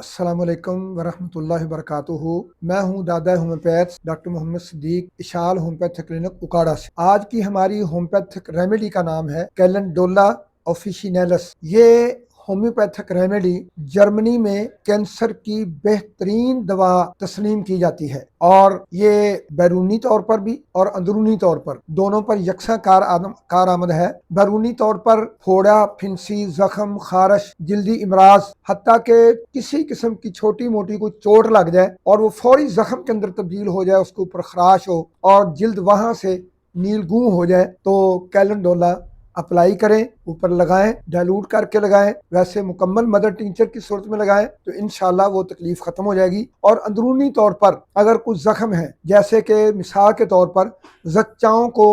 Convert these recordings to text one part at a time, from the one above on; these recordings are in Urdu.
السلام علیکم ورحمۃ اللہ وبرکاتہ۔ میں ہوں دادا homeopath doctor Mohammad Siddique Ashal homeopath clinic Okara سے۔ آج کی ہماری ہومیوپیتھک ریمیڈی کا نام ہے کیلنڈولا اوفیشینیلس آفیشینیلس۔ یہ ہومیوپیتھک ریمیڈی جرمنی میں کینسر کی بہترین دوا تسلیم کی جاتی ہے اور یہ بیرونی طور پر بھی اور اندرونی طور پر دونوں پر یکساں کار آدم کارآمد ہے۔ بیرونی طور پر پھوڑا، پھنسی، زخم، خارش، جلدی امراض، حتیٰ کہ کسی قسم کی چھوٹی موٹی کوئی چوٹ لگ جائے اور وہ فوری زخم کے اندر تبدیل ہو جائے، اس کے اوپر خراش ہو اور جلد وہاں سے نیل گوں ہو جائے تو کیلن ڈولا اپلائی کریں، اوپر لگائیں ڈائلوٹ کر کے لگائیں۔ ویسے مکمل مدر ٹینچر کی صورت میں لگائیں تو انشاءاللہ وہ تکلیف ختم ہو جائے گی۔ اور اندرونی طور پر اگر کچھ زخم ہے جیسے کہ مثال کے طور پر زچاؤں کو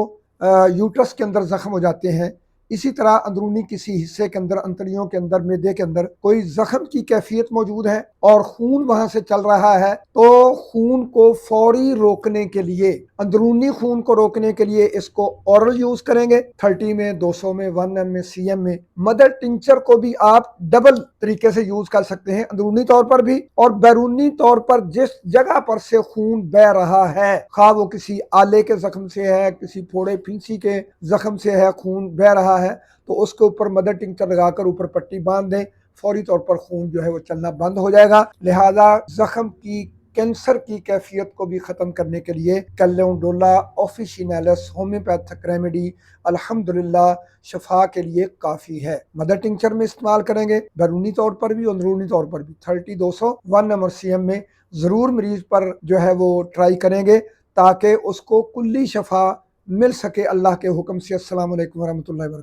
یوٹرس کے اندر زخم ہو جاتے ہیں۔ اسی طرح اندرونی کسی حصے کے اندر، انتڑیوں کے اندر، میدے کے اندر کوئی زخم کی کیفیت موجود ہے اور خون وہاں سے چل رہا ہے تو خون کو فوری روکنے کے لیے اندرونی خون کو روکنے کے لیے اس کو اورل یوز کریں گے۔ تھرٹی میں، دو سو میں، ون ایم میں، سی ایم میں۔ مدر ٹنچر کو بھی آپ ڈبل طریقے سے یوز کر سکتے ہیں، اندرونی طور پر بھی۔ اور بیرونی طور پر جس جگہ پر سے خون بہ رہا ہے، خواہ وہ کسی آلے کے زخم سے ہے، کسی پھوڑے پھینسی کے زخم سے ہے، خون بہ رہا ہے، تو اس کے اوپر مدر ٹنکچر لگا کر اوپر پٹی باندھ دیں۔ فوری طور پر خون جو ہے وہ چلنا بند ہو جائے گا۔ لہذا زخم کی کینسر کی کیفیت کو بھی ختم کرنے کے لیے کلیونڈولا آفیشینیلس ہومیوپیتھک ریمیڈی الحمدللہ شفا کے لیے کافی ہے۔ مدر ٹنکچر میں استعمال کریں گے۔ بیرونی طور پر بھی اندرونی طور پر بھی۔ تھرٹی دو سو ون نمبر سی ایم میں ضرور مریض پر جو ہے وہ ٹرائی کریں گے تاکہ اس کو کلی شفا مل سکے۔ اللہ کے حکم سے السلام علیکم ورحمۃ اللہ وبرکاتہ۔